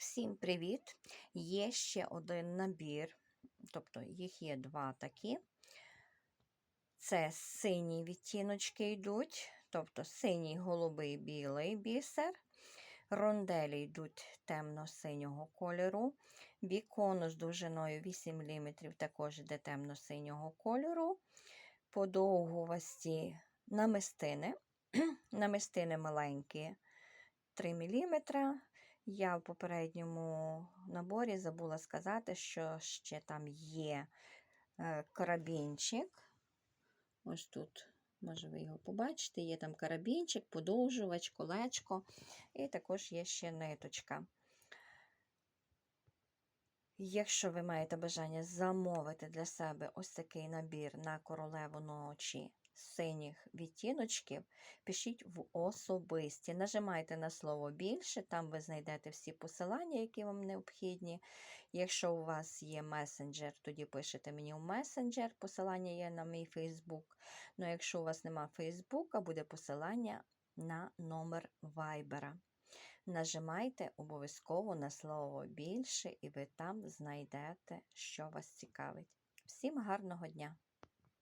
Всім привіт! Є ще один набір, тобто їх є два такі. Це сині відтіночки йдуть, тобто синій, голубий, білий бісер. Ронделі йдуть темно-синього кольору. Бікону з довжиною 8 мм також йде темно-синього кольору. Подовгувасті намистини. намистини маленькі 3 мм. Я в попередньому наборі забула сказати, що ще там є е, карабінчик. Ось тут, може, ви його побачите, є там карабінчик, подовжувач, колечко, і також є ще ниточка. Якщо ви маєте бажання замовити для себе ось такий набір на королеву ночі синіх відтіночків, пишіть в особисті. Нажимайте на слово більше, там ви знайдете всі посилання, які вам необхідні. Якщо у вас є месенджер, тоді пишете мені в месенджер, посилання є на мій Фейсбук. Ну, якщо у вас нема Фейсбука, буде посилання на номер Вайбера. Нажимайте обов'язково на слово більше, і ви там знайдете, що вас цікавить. Всім гарного дня!